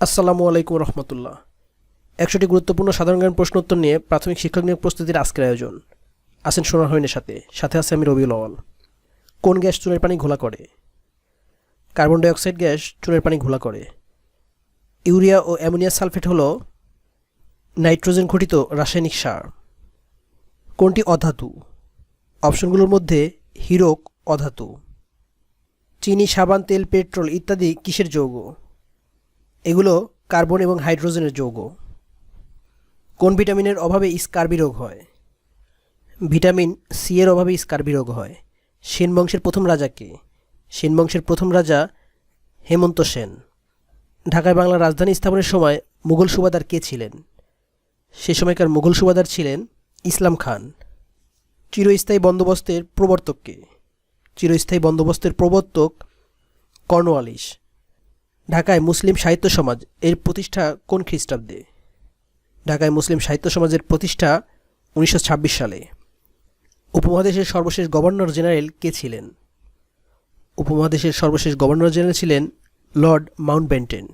আসসালামু আলাইকুম রহমতুল্লাহ। একশোটি গুরুত্বপূর্ণ সাধারণ জ্ঞান প্রশ্ন উত্তর নিয়ে প্রাথমিক শিক্ষক নিয়োগ প্রস্তুতির আজকের আয়োজন। আসেন সোনার হইনের সাথে সাথে আছে আমি রবিউল আওয়াল। কোন গ্যাস চুনের পানি ঘোলা করে? কার্বন ডাইঅক্সাইড গ্যাস চুনের পানি ঘোলা করে। ইউরিয়া ও অ্যামোনিয়া সালফেট হল নাইট্রোজেন ঘটিত রাসায়নিক সার। কোনটি অধাতু? অপশনগুলোর মধ্যে হিরক, অধাতু। চিনি, সাবান, তেল, পেট্রোল ইত্যাদি কিসের যৌগ? এগুলো কার্বন এবং হাইড্রোজেনের যৌগ। কোন ভিটামিনের অভাবে স্কার্বি রোগ হয়? ভিটামিন সি এর অভাবে স্কার্বি রোগ হয়। সেন বংশের প্রথম রাজাকে সেন বংশের প্রথম রাজা হেমন্ত সেন। ঢাকায় বাংলার রাজধানী স্থাপনের সময় মুঘল সুবাদার কে ছিলেন? সে সময়কার মুঘল সুবাদার ছিলেন ইসলাম খান। চিরস্থায়ী বন্দোবস্তের প্রবর্তককে চিরস্থায়ী বন্দোবস্তের প্রবর্তক কর্নওয়ালিস ঢাকায় মুসলিম সাহিত্য সমাজ এর প্রতিষ্ঠা কোন খ্রিস্টাব্দে? ঢাকায় মুসলিম সাহিত্য সমাজের প্রতিষ্ঠা উনিশশো ছাব্বিশ সালে। উপমহাদেশের সর্বশেষ গভর্নর জেনারেল কে ছিলেন? উপমহাদেশের সর্বশেষ গভর্নর জেনারেল ছিলেন লর্ড মাউন্টব্যান্টেন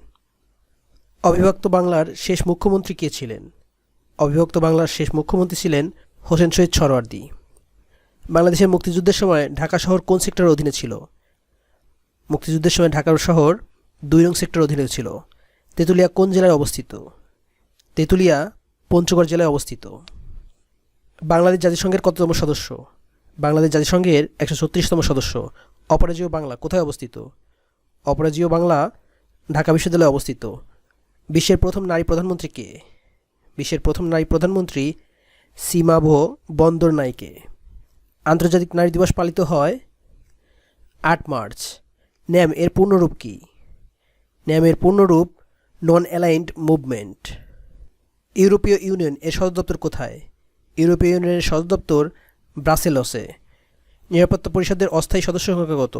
অবিভক্ত বাংলার শেষ মুখ্যমন্ত্রী কে ছিলেন? অবিভক্ত বাংলার শেষ মুখ্যমন্ত্রী ছিলেন হোসেন শহীদ সরওয়ার্দী। বাংলাদেশের মুক্তিযুদ্ধের সময় ঢাকা শহর কোন সেক্টরের অধীনে ছিল? মুক্তিযুদ্ধের সময় ঢাকা শহর দুই নং সেক্টর অধীনে ছিল। তেঁতুলিয়া কোন জেলায় অবস্থিত? তেঁতুলিয়া পঞ্চগড় জেলায় অবস্থিত। বাংলাদেশ জাতিসংঘের কততম সদস্য? বাংলাদেশ জাতিসংঘের একশো ছত্রিশতম সদস্য। অপরাজীয় বাংলা কোথায় অবস্থিত? অপরাজীয় বাংলা ঢাকা বিশ্ববিদ্যালয়ে অবস্থিত। বিশ্বের প্রথম নারী প্রধানমন্ত্রী কে? বিশ্বের প্রথম নারী প্রধানমন্ত্রী সীমাভো বন্দর নাইকে আন্তর্জাতিক নারী দিবস পালিত হয় আট মার্চ। ন্যাম, এর পূর্ণরূপ কী? ন্যামের পূর্ণরূপ নন অ্যালাইন্ড মুভমেন্ট ইউরোপীয় ইউনিয়ন এর সদর দপ্তর কোথায়? ইউরোপীয় ইউনিয়নের সদর দপ্তর ব্রাসেলসে। নিরাপত্তা পরিষদের অস্থায়ী সদস্য সংখ্যা কত?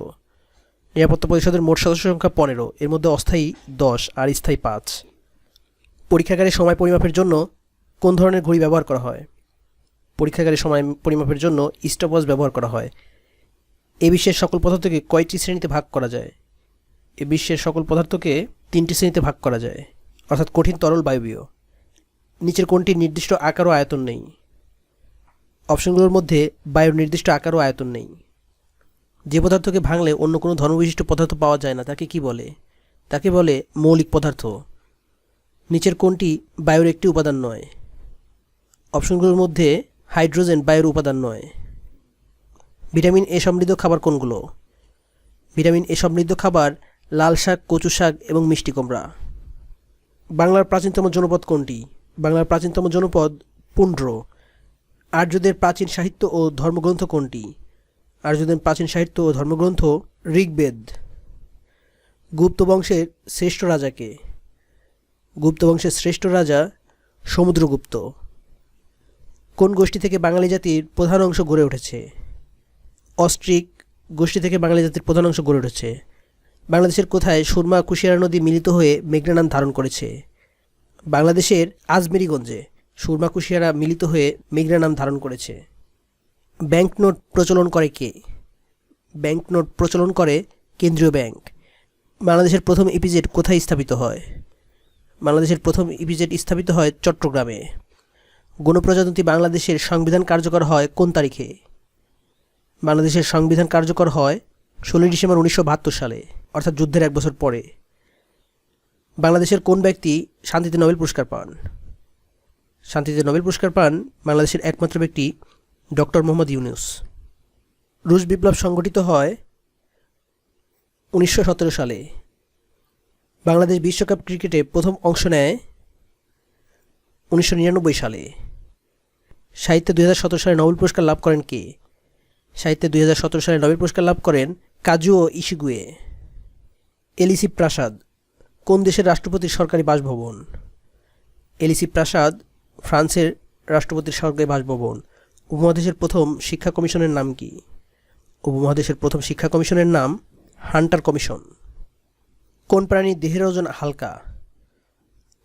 নিরাপত্তা পরিষদের মোট সদস্য সংখ্যা পনেরো, এর মধ্যে অস্থায়ী দশ আর স্থায়ী পাঁচ। পরীক্ষাগারে সময় পরিমাপের জন্য কোন ধরনের ঘড়ি ব্যবহার করা হয়? পরীক্ষাগারে সময় পরিমাপের জন্য স্টপওয়াচ ব্যবহার করা হয়। এ বিশ্বের সকল পদার্থকে কয়টি শ্রেণীতে ভাগ করা যায়? এ বিশ্বের সকল পদার্থকে তিনটি শ্রেণীতে ভাগ করা যায়, অর্থাৎ কঠিন, তরল, বায়বীয়। নিচের কোনটি নির্দিষ্ট আকার ও আয়তন নেই? অপশনগুলোর মধ্যে বায়ুর নির্দিষ্ট আকার ও আয়তন নেই। যে পদার্থকে ভাঙলে অন্য কোনো ধর্মবিশিষ্ট পদার্থ পাওয়া যায় না, তাকে কি বলে? তাকে বলে মৌলিক পদার্থ। নিচের কোনটি বায়ুর একটি উপাদান নয়? অপশনগুলোর মধ্যে হাইড্রোজেন বায়ুর উপাদান নয়। ভিটামিন এ সমৃদ্ধ খাবার কোনগুলো? ভিটামিন এ সমৃদ্ধ খাবার লাল শাক, কচু শাক এবং মিষ্টি কুমড়া। বাংলার প্রাচীনতম জনপদ কোনটি? বাংলার প্রাচীনতম জনপদ পুণ্ড্র আর্যদের প্রাচীন সাহিত্য ও ধর্মগ্রন্থ কোনটি? আর্যদের প্রাচীন সাহিত্য ও ধর্মগ্রন্থ ঋগ্বেদ। গুপ্ত বংশের শ্রেষ্ঠ রাজাকে। গুপ্ত বংশের শ্রেষ্ঠ রাজা সমুদ্রগুপ্ত। কোন গোষ্ঠী থেকে বাঙালি জাতির প্রধান অংশ গড়ে উঠেছে? অস্ট্রিক গোষ্ঠী থেকে বাঙালি জাতির প্রধান অংশ গড়ে উঠেছে। বাংলাদেশের কোথায় সুরমা কুশিয়ারা নদী মিলিত হয়ে মেঘনা নাম ধারণ করেছে? বাংলাদেশের আজমেরিগঞ্জে সুরমা কুশিয়ারা মিলিত হয়ে মেঘনা নাম ধারণ করেছে। ব্যাংক নোট প্রচলন করে কে? ব্যাংক নোট প্রচলন করে কেন্দ্রীয় ব্যাংক। বাংলাদেশের প্রথম ইপিজেড কোথায় স্থাপিত হয়? বাংলাদেশের প্রথম ইপিজেড স্থাপিত হয় চট্টগ্রামে। গণপ্রজাতন্ত্রী বাংলাদেশের সংবিধান কার্যকর হয় কোন তারিখে? বাংলাদেশের সংবিধান কার্যকর হয় ষোলোই ডিসেম্বর উনিশশো বাহাত্তর সালে। অর্থাৎ যুদ্ধের এক বছর পরে, বাংলাদেশের কোন ব্যক্তি শান্তিতে নোবেল পুরস্কার পান? শান্তিতে নোবেল পুরস্কার পান বাংলাদেশের একমাত্র ব্যক্তি ডক্টর মোহাম্মদ ইউনুস। রুশ বিপ্লব সংগঠিত হয় উনিশশো সতেরো সালে। বাংলাদেশ বিশ্বকাপ ক্রিকেটে প্রথম অংশ নেয় উনিশশো নিরানব্বই সালে। সাহিত্যে দুই হাজার সতেরো সালে নোবেল পুরস্কার লাভ করেন কে? সাহিত্যে দুই হাজার সতেরো সালে নোবেল পুরস্কার লাভ করেন কাজুও ইশিগুয়ে। এলিসি প্রাসাদ, কোন দেশের রাষ্ট্রপতির সরকারি বাসভবন? এলিসি প্রাসাদ, ফ্রান্সের রাষ্ট্রপতির সরকারি বাসভবন, উপমহাদেশের প্রথম শিক্ষা কমিশনের নাম কি? উপমহাদেশের প্রথম শিক্ষা কমিশনের নাম হান্টার কমিশন। কোন প্রাণীর দেহের ওজন হালকা?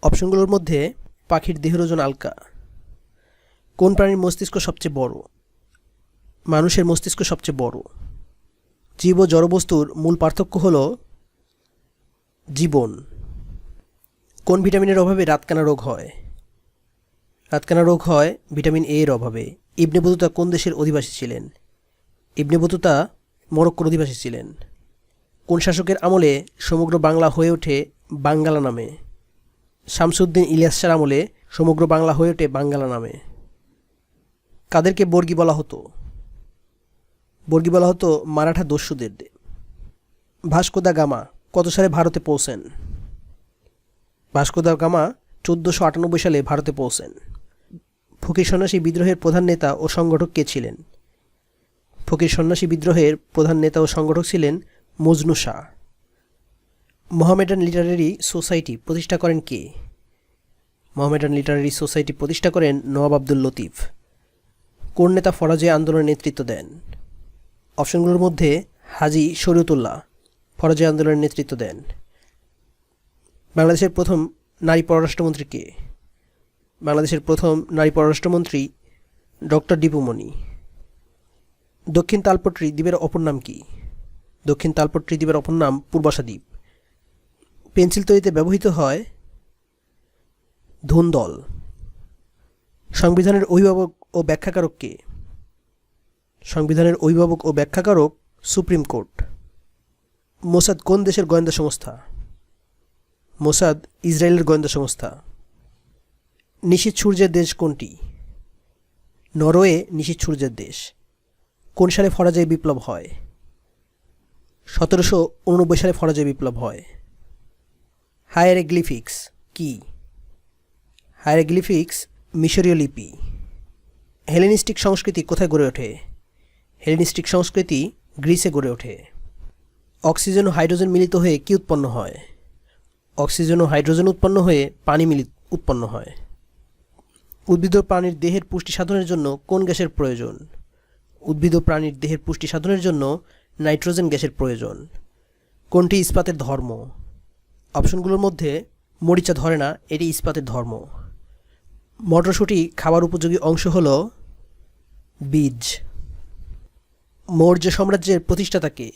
অপশনগুলোর মধ্যে পাখির দেহের ওজন হালকা। কোন প্রাণীর মস্তিষ্ক সবচেয়ে বড়? মানুষের মস্তিষ্ক সবচেয়ে বড়। জীব ও জড়বস্তুর মূল পার্থক্য হল জীবন। কোন ভিটামিনের অভাবে রাতকানা রোগ হয়? রাতকানা রোগ হয় ভিটামিন এ এর অভাবে। ইবনে বতুতা কোন দেশের অধিবাসী ছিলেন? ইবনে বতুতা মরক্কোর অধিবাসী ছিলেন। কোন শাসকের আমলে সমগ্র বাংলা হয়ে ওঠে বাঙ্গালা নামে? শামসুদ্দিন ইলিয়াস আমলে সমগ্র বাংলা হয়ে ওঠে বাঙ্গালা নামে। কাদেরকে বর্গী বলা হতো? বর্গী বলা হতো মারাঠা দস্যুদের। Vasco da Gama. কত সালে ভারতে পৌঁছেন? ভাস্কো দা গামা চোদ্দোশো আটানব্বই সালে ভারতে পৌঁছেন। ফকির সন্ন্যাসী বিদ্রোহের প্রধান নেতা ও সংগঠক কে ছিলেন? ফকির সন্ন্যাসী বিদ্রোহের প্রধান নেতা ও সংগঠক ছিলেন Majnu Shah. Mohammedan literary society প্রতিষ্ঠা করেন কে? মোহামেডান লিটারারি সোসাইটি প্রতিষ্ঠা করেন নওয়াব আব্দুল লতিফ। কোন নেতা ফরাজে আন্দোলনের নেতৃত্ব দেন? অপশনগুলোর মধ্যে হাজি শরীয়তুল্লাহ ফরাজে আন্দোলনের নেতৃত্ব দেন। বাংলাদেশের প্রথম নারী পররাষ্ট্রমন্ত্রী কে? বাংলাদেশের প্রথম নারী পররাষ্ট্রমন্ত্রী ডক্টর দীপুমণি দক্ষিণ তালপট্রি দ্বীপের অপর নাম কি? দক্ষিণ তালপট্রি দ্বীপের অপর নাম পূর্বাশা দ্বীপ। পেন্সিল তৈরিতে ব্যবহৃত হয় ধুন্দল সংবিধানের অভিভাবক ও ব্যাখ্যাকারক কে? সংবিধানের অভিভাবক ও ব্যাখ্যাকারক সুপ্রিম কোর্ট। মোসাদ কোন দেশের গোয়েন্দা সংস্থা? মোসাদ ইসরায়েলের গোয়েন্দা সংস্থা। নিশীথ সূর্যের দেশ কোনটি? নরওয়ে নিশীথ সূর্যের দেশ। কোন সালে ফরাজয় বিপ্লব হয়? সতেরোশো উননব্বই সালে ফরাজয় বিপ্লব হয়। হায়ারেগ্লিফিক্স কি? হায়ারেগ্লিফিক্স মিশরীয় লিপি। হেলেনিস্টিক সংস্কৃতি কোথায় গড়ে ওঠে? হেলেনিস্টিক সংস্কৃতি গ্রিসে গড়ে ওঠে। অক্সিজেন ও হাইড্রোজেন মিলিত হয়ে কি উৎপন্ন হয়? অক্সিজেন ও হাইড্রোজেন উৎপন্ন হয়ে পানি মিলিত উৎপন্ন হয়। উদ্ভিদ ও প্রাণীর দেহের পুষ্টি সাধনের জন্য কোন গ্যাসের প্রয়োজন? উদ্ভিদ ও প্রাণীর দেহের পুষ্টি সাধনের জন্য নাইট্রোজেন গ্যাসের প্রয়োজন। কোনটি ইস্পাতের ধর্ম? অপশনগুলোর মধ্যে মরিচা ধরে না, এটি ইস্পাতের ধর্ম। মটরশুঁটি খাবার উপযোগী অংশ হল বীজ। মৌর্য সাম্রাজ্যের প্রতিষ্ঠাতাকে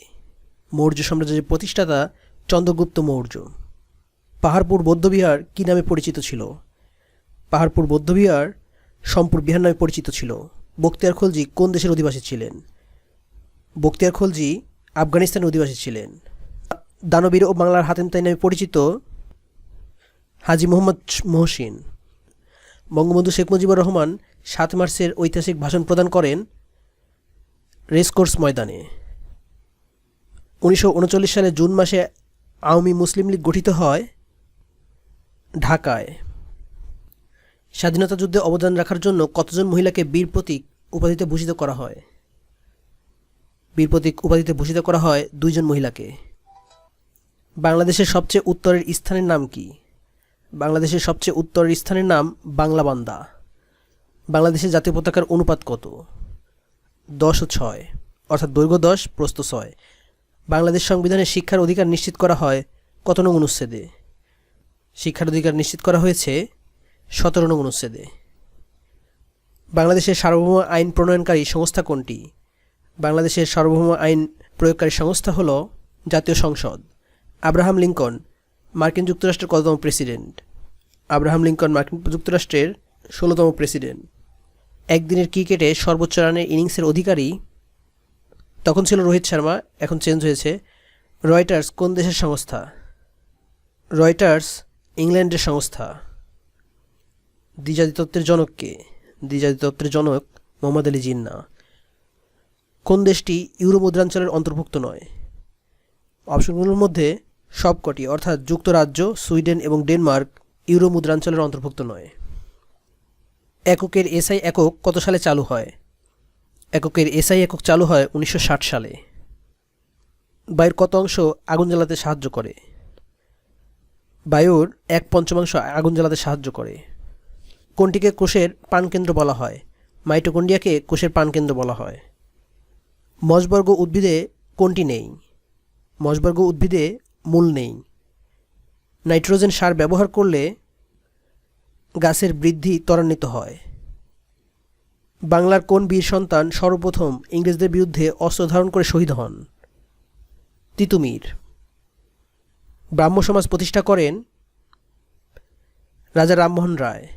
মৌর্য সাম্রাজ্যের প্রতিষ্ঠাতা চন্দ্রগুপ্ত মৌর্য। পাহাড়পুর বৌদ্ধবিহার কী নামে পরিচিত ছিল? পাহাড়পুর বৌদ্ধবিহার সম্পুর বিহার নামে পরিচিত ছিল। বক্তিয়ার খলজি কোন দেশের অধিবাসী ছিলেন? বক্তিয়ার খলজি আফগানিস্তানের অধিবাসী ছিলেন। দানবীর ও বাংলার হাতেম তাই নামে পরিচিত হাজি মোহাম্মদ মহসিন। বঙ্গবন্ধু শেখ মুজিবুর রহমান সাত মার্চের ঐতিহাসিক ভাষণ প্রদান করেন রেসকোর্স ময়দানে। উনিশশো উনচল্লিশ সালে জুন মাসে আওয়ামী মুসলিম লীগ গঠিত হয় ঢাকায়। স্বাধীনতা যুদ্ধে অবদান রাখার জন্য কতজন মহিলাকে বীর প্রতীক উপাধিতে ভূষিত করা হয়? বীর প্রতীক উপাধিতে ভূষিত করা হয় দুইজন মহিলাকে। বাংলাদেশের সবচেয়ে উত্তরের স্থানের নাম কি? বাংলাদেশের সবচেয়ে উত্তরের স্থানের নাম বাংলাবান্দা। বাংলাদেশের জাতীয় পতাকার অনুপাত কত? দশ ও ছয়, অর্থাৎ দৈর্ঘ্য দশ, প্রস্থ ছয়। বাংলাদেশ সংবিধানে শিক্ষার অধিকার নিশ্চিত করা হয় কত নং অনুচ্ছেদে? শিক্ষার অধিকার নিশ্চিত করা হয়েছে সতেরো নং অনুচ্ছেদে। বাংলাদেশের সার্বভৌম আইন প্রণয়নকারী সংস্থা কোনটি? বাংলাদেশের সার্বভৌম আইন প্রয়োগকারী সংস্থা হল জাতীয় সংসদ। আব্রাহাম লিঙ্কন, মার্কিন যুক্তরাষ্ট্রের কততম প্রেসিডেন্ট? আব্রাহাম লিঙ্কন, মার্কিন যুক্তরাষ্ট্রের ষোলোতম প্রেসিডেন্ট। একদিনের ক্রিকেটে সর্বোচ্চ রানের ইনিংসের অধিকারী তখন ছিল রোহিত শর্মা, এখন চেঞ্জ হয়েছে রয়টার্স কোন দেশের সংস্থা? রয়টার্স ইংল্যান্ডের সংস্থা। দ্বিজাতি তত্ত্বের জনককে দ্বিজাতি তত্ত্বের জনক মোহাম্মদ আলী জিন্না। কোন দেশটি ইউরো মুদ্রাঞ্চলের অন্তর্ভুক্ত নয়? অপশনগুলোর মধ্যে সবকটি, অর্থাৎ যুক্তরাজ্য, সুইডেন এবং ডেনমার্ক ইউরো মুদ্রাঞ্চলের অন্তর্ভুক্ত নয়। এককের এসআই একক কত সালে চালু হয়? এককের এসআই একক চালু হয় উনিশশো ষাট সালে। বায়ুর কত অংশ আগুন জ্বালাতে সাহায্য করে? বায়ুর এক পঞ্চমাংশ আগুন জ্বালাতে সাহায্য করে। কোনটিকে কোষের প্রাণকেন্দ্র বলা হয়? মাইটোকন্ডিয়াকে কোষের প্রাণকেন্দ্র বলা হয়। মজবর্গ উদ্ভিদে কোনটি নেই? মজবর্গ উদ্ভিদে মূল নেই। নাইট্রোজেন সার ব্যবহার করলে গাছের বৃদ্ধি ত্বরান্বিত হয়। বাংলার কোন বীর সন্তান সর্বপ্রথম ইংরেজদের বিরুদ্ধে অস্ত্র ধারণ করে শহীদ হন? তিতুমির। ব্রাহ্ম সমাজ প্রতিষ্ঠা করেন রাজা রামমোহন রায়।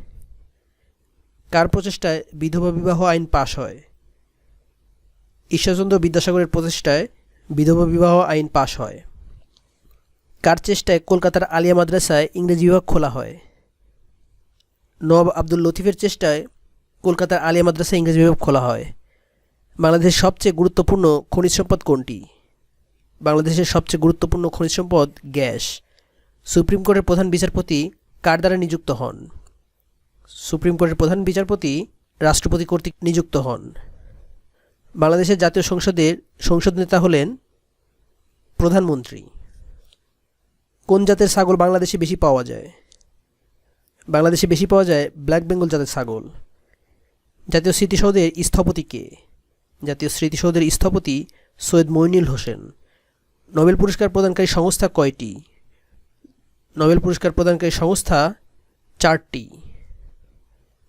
কার প্রচেষ্টায় বিধবা বিবাহ আইন পাশ হয়? ঈশ্বরচন্দ্র বিদ্যাসাগরের প্রচেষ্টায় বিধবা বিবাহ আইন পাশ হয়। কার চেষ্টায় কলকাতার আলিয়া মাদ্রাসায় ইংরেজি বিভাগ খোলা হয়? নবাব আব্দুল লতিফের চেষ্টায় কলকাতার আলিয়া মাদ্রাসা ইংরেজি বিভাগ খোলা হয়। বাংলাদেশের সবচেয়ে গুরুত্বপূর্ণ খনিজ সম্পদ কোনটি? বাংলাদেশের সবচেয়ে গুরুত্বপূর্ণ খনিজ সম্পদ গ্যাস। সুপ্রিম কোর্টের প্রধান বিচারপতি কার দ্বারা নিযুক্ত হন? সুপ্রিম কোর্টের প্রধান বিচারপতি রাষ্ট্রপতি কর্তৃক নিযুক্ত হন। বাংলাদেশের জাতীয় সংসদের সংসদ নেতা হলেন প্রধানমন্ত্রী। কোন জাতের ছাগল বাংলাদেশে বেশি পাওয়া যায়? বাংলাদেশে বেশি পাওয়া যায় ব্ল্যাক বেঙ্গল জাতের ছাগল। জাতীয় স্মৃতিসৌধের স্থপতি কে? জাতীয় স্মৃতিসৌধের স্থপতি সৈয়দ মইনুল হোসেন। নোবেল পুরস্কার প্রদানকারী সংস্থা কয়টি? নোবেল পুরস্কার প্রদানকারী সংস্থা চারটি।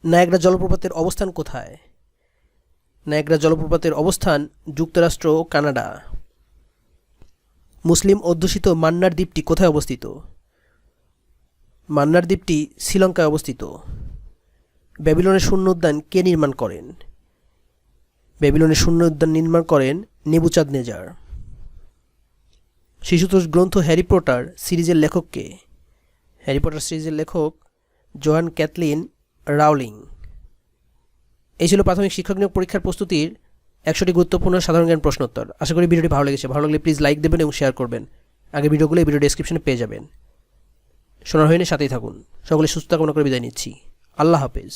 নায়াগ্রা জলপ্রপাতের অবস্থান কোথায়? নায়াগ্রা জলপ্রপাতের অবস্থান যুক্তরাষ্ট্র, কানাডা। মুসলিম অধ্যুষিত মান্নার দ্বীপটি কোথায় অবস্থিত? মান্নার দ্বীপটি শ্রীলঙ্কায় অবস্থিত। ব্যাবিলনের শূন্য উদ্যান কে নির্মাণ করেন? ব্যাবিলনের শূন্য উদ্যান নির্মাণ করেন নেবুচাঁদ নেজার শিশুতোষ গ্রন্থ হ্যারি পটার সিরিজের লেখক কে? হ্যারি পটার সিরিজের লেখক জোয়ান ক্যাথলিন রাউলিং এই ছিল প্রাথমিক শিক্ষক নিয়োগ পরীক্ষার প্রস্তুতির একশোটি গুরুত্বপূর্ণ সাধারণ জ্ঞান প্রশ্নোত্তর। আশা করি ভিডিওটি ভালো লেগেছে। ভালো লাগলে প্লিজ লাইক দেবেন এবং শেয়ার করবেন। আগে ভিডিওগুলো এই ভিডিও ডেসক্রিপশনে পেয়ে যাবেন। শোনার হয়নি, সাথেই থাকুন। সকলে সুস্থ কামনা করে বিদায় নিচ্ছি। আল্লাহ হাফেজ।